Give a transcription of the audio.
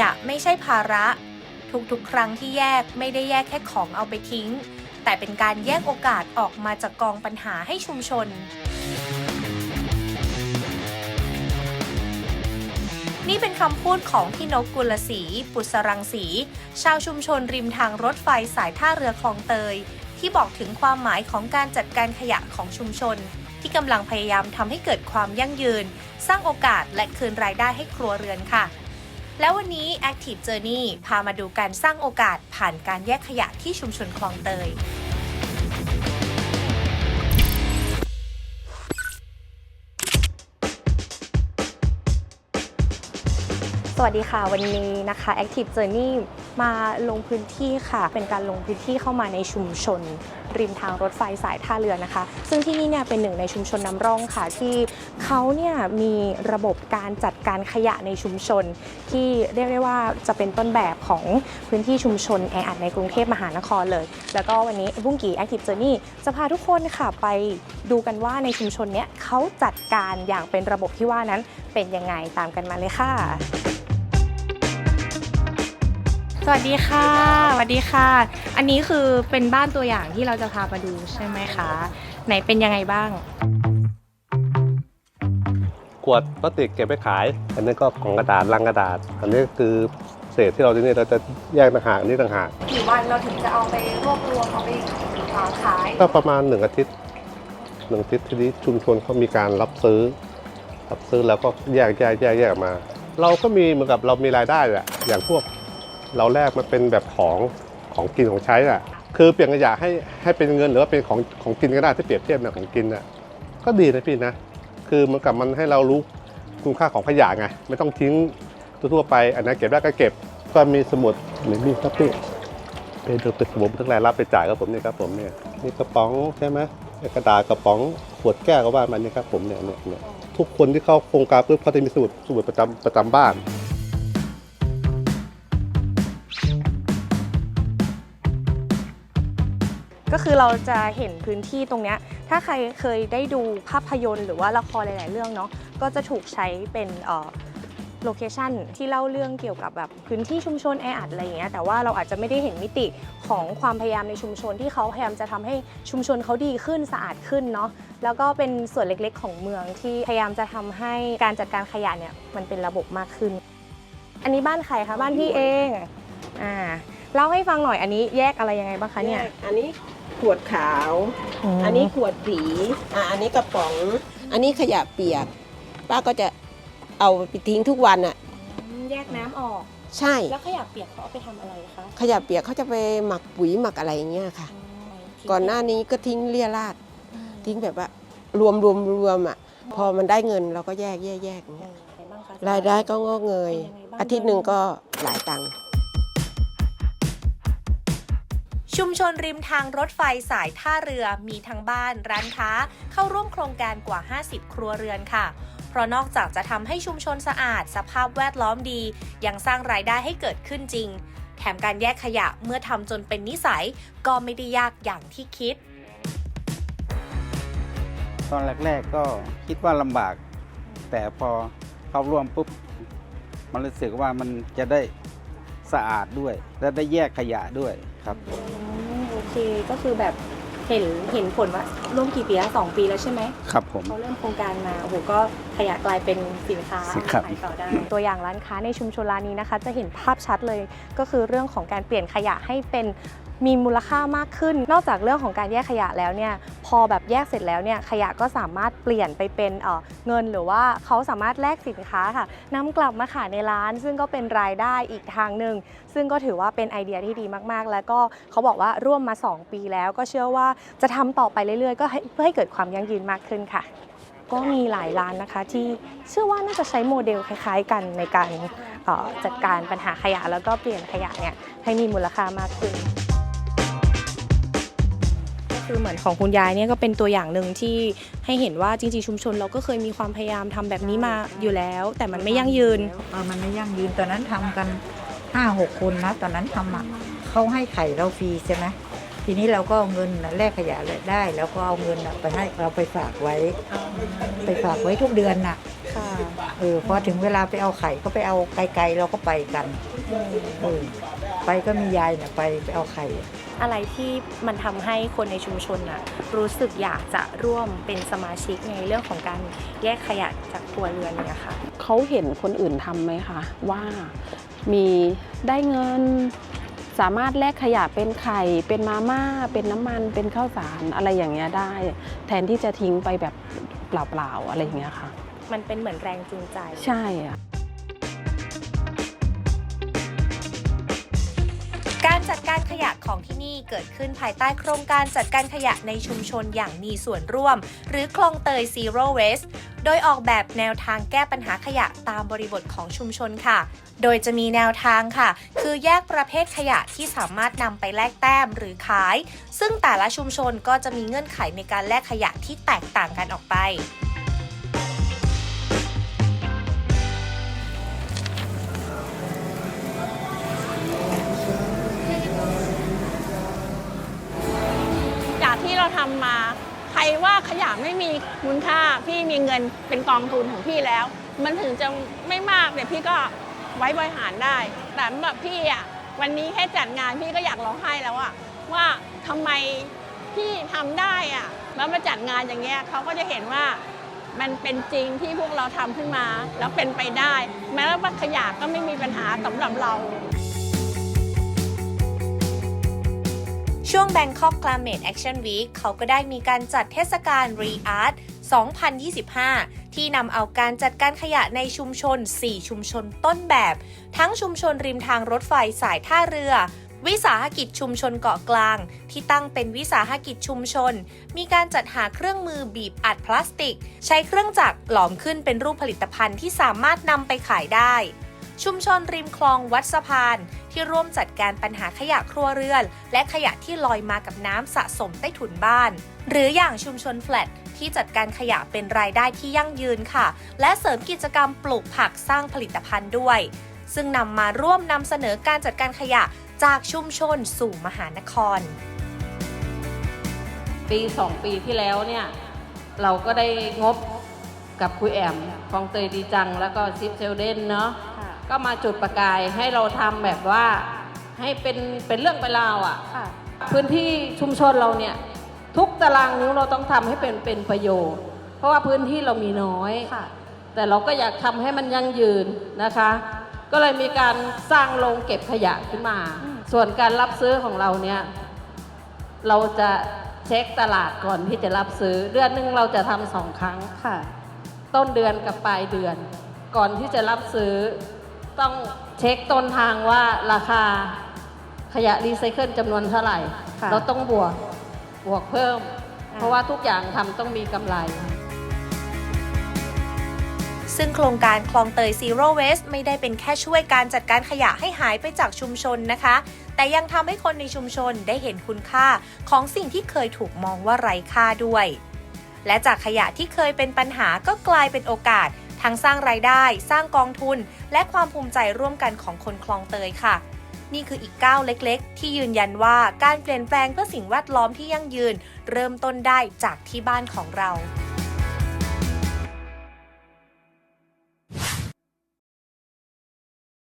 ยะไม่ใช่ภาระ ทุกๆ ครั้งที่แยกไม่ได้แยกแค่ของเอาไปทิ้ง แต่เป็นการแยกโอกาสออกมาจากกองปัญหาให้ชุมชน นี่เป็นคำพูดของพี่นกกุลศรีปุษรังสี ชาวชุมชนริมทางรถไฟสายท่าเรือคลองเตย ที่บอกถึงความหมายของการจัดการขยะของชุมชน ที่กำลังพยายามทำให้เกิดความยั่งยืน สร้างโอกาสและคืนรายได้ให้ครัวเรือนค่ะ แล้ววันนี้ Active Journey พามาดูการสร้างโอกาสผ่านการแยกขยะที่ชุมชนคลองเตย สวัสดีค่ะ วันนี้นะคะ Active Journey มาลงพื้นที่ค่ะ เป็นการลงพื้นที่เข้ามาในชุมชน ริมทางรถไฟสายท่าเรือนะคะ ซึ่งที่นี่เนี่ยเป็นหนึ่งในชุมชนน้ำร่องค่ะ ที่เขาเนี่ยมีระบบการจัดการขยะในชุมชน ที่เรียกได้ว่าจะเป็นต้นแบบของพื้นที่ชุมชนแออัดในกรุงเทพมหานครเลย แล้วก็วันนี้บุ้งกี่ Active Journey จะพาทุกคนค่ะไปดูกันว่าในชุมชนเนี้ยเขาจัดการอย่างเป็นระบบที่ว่านั้นเป็นยังไงตามกันมาเลยค่ะ สวัสดีค่ะ สวัสดีค่ะ อันนี้คือเป็นบ้านตัวอย่างที่เราจะพามาดูใช่ไหมคะ ไหนเป็นยังไงบ้าง ขวดพลาสติกเก็บไปขาย อันนี้ก็ของกระดาษลังกระดาษ อันนี้คือเศษที่เราที่นี่เราจะแยกต่างหากอันนี่ต่างหาก กี่วันเราถึงจะเอาไปรวบรวมเอาไปขาย ก็ประมาณหนึ่งอาทิตย์หนึ่งอาทิตย์ทีนี้ชุมชนเขามีการรับซื้อ รับซื้อแล้วก็แยกแยกแยกแยกออกมา เราก็มีเหมือนกับเรามีรายได้แหละอย่างพวก เราแลกมันเป็นแบบของของกินของใช้อะ คือเปลี่ยนขยะให้ให้เป็นเงินหรือว่าเป็นของของกินก็ได้ที่เปรียบเทียบเนี่ยของกินอะก็ดีนะพี่นะ คือมันกับมันให้เรารู้คุณค่าของขยะไงไม่ต้องทิ้งทั่วไปอันนั้นเก็บได้ก็เก็บก็มีสมุดหรือมีครับพี่เป็นเป็นสมุดทั้งรายรับไปจ่ายครับผมเนี่ยครับผมเนี่ยนี่กระป๋องใช่ไหมกระดาษกระป๋องขวดแก้วก็ว่ามันนี่ครับผมเนี่ยเนี่ยเนี่ยทุกคนที่เข้าโครงการปุ๊บเขาจะมีสมุดสมุดประจำประจำบ้าน ก็คือเราจะเห็นพื้นที่ตรงนี้ ถ้าใครเคยได้ดูภาพยนตร์หรือว่าละครหลาย ๆ เรื่องเนาะก็จะถูกใช้เป็นโลเคชันที่เล่าเรื่องเกี่ยวกับแบบพื้นที่ชุมชนแออัดอะไรอย่างเงี้ยแต่ว่าเราอาจจะไม่ได้เห็นมิติของความพยายามในชุมชนที่เขาพยายามจะทำให้ชุมชนเขาดีขึ้นสะอาดขึ้นเนาะแล้วก็เป็นส่วนเล็กๆ ของเมืองที่พยายามจะทำให้การจัดการขยะเนี่ยมันเป็นระบบมากขึ้น อันนี้บ้านใครคะบ้านพี่เองอ่าเล่าให้ฟังหน่อยอันนี้แยกอะไรยังไงบ้างคะเนี่ยอันนี้ ขวดขาว อันนี้ขวดสีอะอันนี้กระป๋อง อันนี้ขยะเปียก ป้าก็จะเอาไปทิ้งทุกวันอะ แยกน้ำออก ใช่ แล้วขยะเปียกเขาเอาไปทำอะไรคะขยะเปียกเขาจะไปหมักปุ๋ยหมักอะไรอย่างเงี้ยค่ะ ก่อนหน้านี้ก็ทิ้งเลี่ยราดทิ้งแบบว่า รวมรวมรวมอะ พอมันได้เงินเราก็แยกแยกแยกอย่างเงี้ยรายได้ก็งอกเงยอาทิตย์หนึ่งก็หลายตังค์ ชุมชนริมทางรถไฟสายท่าเรือมีทั้งบ้านร้านค้า เข้าร่วมโครงการกว่า 50 ครัวเรือนค่ะ เพราะนอกจากจะทำให้ชุมชนสะอาด สภาพแวดล้อมดี ยังสร้างรายได้ให้เกิดขึ้นจริง แถมการแยกขยะเมื่อทำจนเป็นนิสัย ก็ไม่ได้ยากอย่างที่คิด ตอนแรก ๆ ก็คิดว่าลำบาก แต่พอเข้าร่วมปุ๊บ มันรู้สึกว่ามันจะได้สะอาดด้วย และได้แยกขยะด้วย ครับโอเคก็คือแบบเห็นเห็นผลว่าร่วมกี่ปีแล้วสองปีแล้วใช่ไหมครับผม เขาเริ่มโครงการมาโอ้โหก็ขยะกลายเป็นสินค้าสินค้า ขายต่อได้ตัวอย่างร้านค้าในชุมชนร้านนี้นะคะ จะเห็นภาพชัดเลยก็คือเรื่องของการเปลี่ยนขยะให้เป็น มีมูลค่ามากขึ้น นอกจากเรื่องของการแยกขยะแล้วเนี่ยพอแบบแยกเสร็จแล้วเนี่ยขยะก็สามารถเปลี่ยนไปเป็นเเงินหรือว่าเขาสามารถแลกสินค้าค่ะนำกลับมาขายในร้าน ซึ่งก็เป็นรายได้อีกทางหนึ่งซึ่งก็ถือว่าเป็นไอเดียที่ดีมากๆ แล้วก็เขาบอกว่าร่วมมา 2 ปีแล้ว ก็เชื่อว่าจะทำต่อไปเรื่อยๆ ก็เพื่อให้เกิดความยั่งยืนมากขึ้นค่ะ ก็มีหลายร้านนะคะที่เชื่อว่าน่าจะใช้โมเดลคล้ายๆ กันในการออจัดการปัญหาขยะแล้วก็เปลี่ยนขยะเนี่ยให้มีมูลค่ามากขึ้น คือเหมือนของคุณยายเนี่ยก็เป็นตัวอย่างหนึ่งที่ให้เห็นว่าจริงๆชุมชน เราก็เคยมีความพยายามทำแบบนี้มาอยู่แล้ว แต่มันไม่ยั่งยืนเออมันไม่ยั่งยืนตอนนั้นทำกันห้าหกคนนะตอนนั้นทำอะเขาให้ไข่เราฟรีใช่ไหมทีนี้เราก็เอาเงินแลกขยะเลยได้ แล้วก็เอาเงินไปให้เราไปฝากไว้ ไปฝากไว้ทุกเดือนน่ะค่ะเออพอถึงเวลาไปเอาไข่ก็ไปเอาไกลๆเราก็ไปกันเออไปก็มียายน่ะไปไปเอาไข่ อะไรที่มันทำให้คนในชุมชนน่ะรู้สึกอยากจะร่วมเป็นสมาชิกในเรื่องของการแยกขยะจากครัวเรือนเนี่ยค่ะเขาเห็นคนอื่นทำไหมคะว่ามีได้เงินสามารถแลกขยะเป็นไข่ เป็นมาม่า เป็นน้ำมัน เป็นข้าวสารอะไรอย่างเงี้ยได้ แทนที่จะทิ้งไปแบบเปล่าๆอะไรอย่างเงี้ยค่ะ มันเป็นเหมือนแรงจูงใจ ใช่อะ การจัดการขยะของที่นี่เกิดขึ้นภายใต้โครงการจัดการขยะในชุมชนอย่างมีส่วนร่วม หรือคลองเตย Zero Waste โดยออกแบบแนวทางแก้ปัญหาขยะตามบริบทของชุมชนค่ะ โดยจะมีแนวทางค่ะ คือแยกประเภทขยะที่สามารถนำไปแลกแต้มหรือขาย ซึ่งแต่ละชุมชนก็จะมีเงื่อนไขในการแลกขยะที่แตกต่างกันออกไป ที่เรามา ใครว่าขยะไม่มีคุณค่า พี่มีเงินเป็นกองทุนของพี่แล้ว มันถึงจะไม่มากแต่พี่ก็ไว้บริหารได้ แต่สำหรับพี่อะวันนี้แค่จัดงานพี่ก็อยากร้องไห้แล้วอะว่าทำไมพี่ทำได้อะแล้วมาจัดงานอย่างเงี้ยเขาก็จะเห็นว่ามันเป็นจริงที่พวกเราทำขึ้นมา แล้วเป็นไปได้ แม้ว่าขยะก็ไม่มีปัญหาสำหรับเรา ช่วง Bangkok Climate Action Week เขาก็ได้มีการจัดเทศกาล Re-Art 2025 ที่นำเอาการจัดการขยะในชุมชน 4 ชุมชนต้นแบบ ทั้งชุมชนริมทางรถไฟสายท่าเรือ วิสาหกิจชุมชนเกาะกลาง ที่ตั้งเป็นวิสาหกิจชุมชน มีการจัดหาเครื่องมือบีบอัดพลาสติก ใช้เครื่องจักรหลอมขึ้นเป็นรูปผลิตภัณฑ์ที่สามารถนำไปขายได้ ชุมชนริมคลองวัดสะพาน ที่ร่วมจัดการปัญหาขยะครัวเรือน และขยะที่ลอยมากับน้ำสะสมใต้ถุนบ้าน หรืออย่างชุมชนแฟลตที่จัดการขยะเป็นรายได้ที่ยั่งยืนค่ะ และเสริมกิจกรรมปลูกผักสร้างผลิตภัณฑ์ด้วย ซึ่งนำมาร่วมนำเสนอการจัดการขยะจากชุมชนสู่มหานคร ปีสองปีที่แล้วเนี่ย เราก็ได้งบกับคุยแอมคลองเตยดีจังแล้วก็ซิปเซลเดนเนาะ ก็มาจุดประกายให้เราทำแบบว่าให้เป็นเป็นเรื่องเป็นราวอะ่ะ ค่ะ พื้นที่ชุมชนเราเนี่ย ทุกตารางนิ้วเราต้องทำให้เป็นเป็นประโยชน์ เพราะว่าพื้นที่เรามีน้อย ค่ะ แต่เราก็อยากทำให้มันยั่งยืนนะคะ ก็เลยมีการสร้างโรงเก็บขยะขึ้นมาส่วนการรับซื้อของเราเนี่ย เราจะเช็คตลาดก่อนที่จะรับซื้อ เดือนหนึ่งเราจะทำสองครั้ง ค่ะ ต้นเดือนกับปลายเดือน ก่อนที่จะรับซื้อ ต้องเช็คต้นทางว่าราคาขยะรีไซเคิลจำนวนเท่าไหร่ ค่ะเราต้องบวกบวกเพิ่ม อ่า เพราะว่าทุกอย่างทำต้องมีกำไร ซึ่งโครงการคลองเตย Zero Waste ไม่ได้เป็นแค่ช่วยการจัดการขยะให้หายไปจากชุมชนนะคะ แต่ยังทำให้คนในชุมชนได้เห็นคุณค่าของสิ่งที่เคยถูกมองว่าไร้ค่าด้วย และจากขยะที่เคยเป็นปัญหาก็กลายเป็นโอกาส ทั้งสร้างรายได้ สร้างกองทุน และความภูมิใจร่วมกันของคนคลองเตยค่ะ นี่คืออีกก้าวเล็กๆ ที่ยืนยันว่าการเปลี่ยนแปลงเพื่อสิ่งแวดล้อมที่ยั่งยืน เริ่มต้นได้จากที่บ้านของเรา